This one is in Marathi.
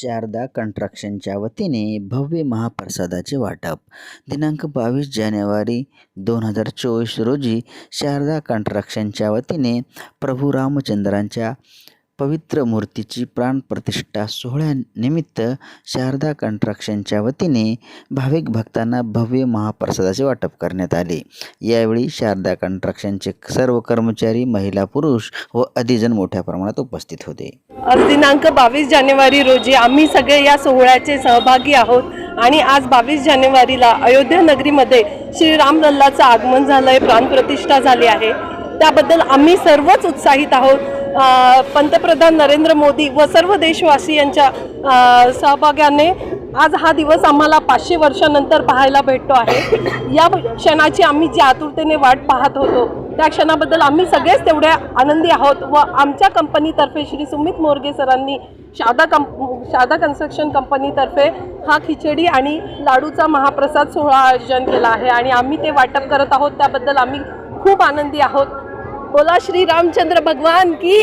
शारदा कंट्रक्शनच्या वतीने भव्य महाप्रसादाचे वाटप. दिनांक बावीस जानेवारी दोन हजार चोवीस रोजी शारदा कंट्रक्शनच्या वतीने प्रभू रामचंद्रांच्या पवित्र मूर्तीची प्राणप्रतिष्ठा सोहळ्यानिमित्त शारदा कंट्रक्शनच्या वतीने भाविक भक्तांना भव्य महाप्रसादाचे वाटप करण्यात आले. यावेळी शारदा कंट्रक्शनचे सर्व कर्मचारी महिला पुरुष व अधिजन मोठ्या प्रमाणात उपस्थित होते. आज दिनांक बावीस जानेवारी रोजी आम्ही सगळे या सोहळ्याचे सहभागी आहोत आणि आज बावीस जानेवारीला अयोध्या नगरीमध्ये श्रीरामलल्लाचं आगमन झालं आहे प्राणप्रतिष्ठा झाली आहे. त्याबद्दल आम्ही सर्वच उत्साहित आहोत. पंतप्रधान नरेंद्र मोदी व सर्व देशवासियांच्या सहभागाने आज हा दिवस आम्हाला पाचशे वर्षानंतर पाहायला भेटतो आहे. या क्षणाची आम्ही जी आतुरतेने वाट पाहत होतो त्या क्षणाबद्दल आम्ही सगळेच तेवढे आनंदी आहोत व आमच्या कंपनीतर्फे श्री सुमित मोरगे सरांनी शारदा कंप शारदा कन्स्ट्रक्शन कंपनीतर्फे हा खिचडी आणि लाडूचा महाप्रसाद सोहळा आयोजन केला आहे आणि आम्ही ते वाटप करत आहोत त्याबद्दल आम्ही खूप आनंदी आहोत. बोला श्री रामचंद्र भगवान की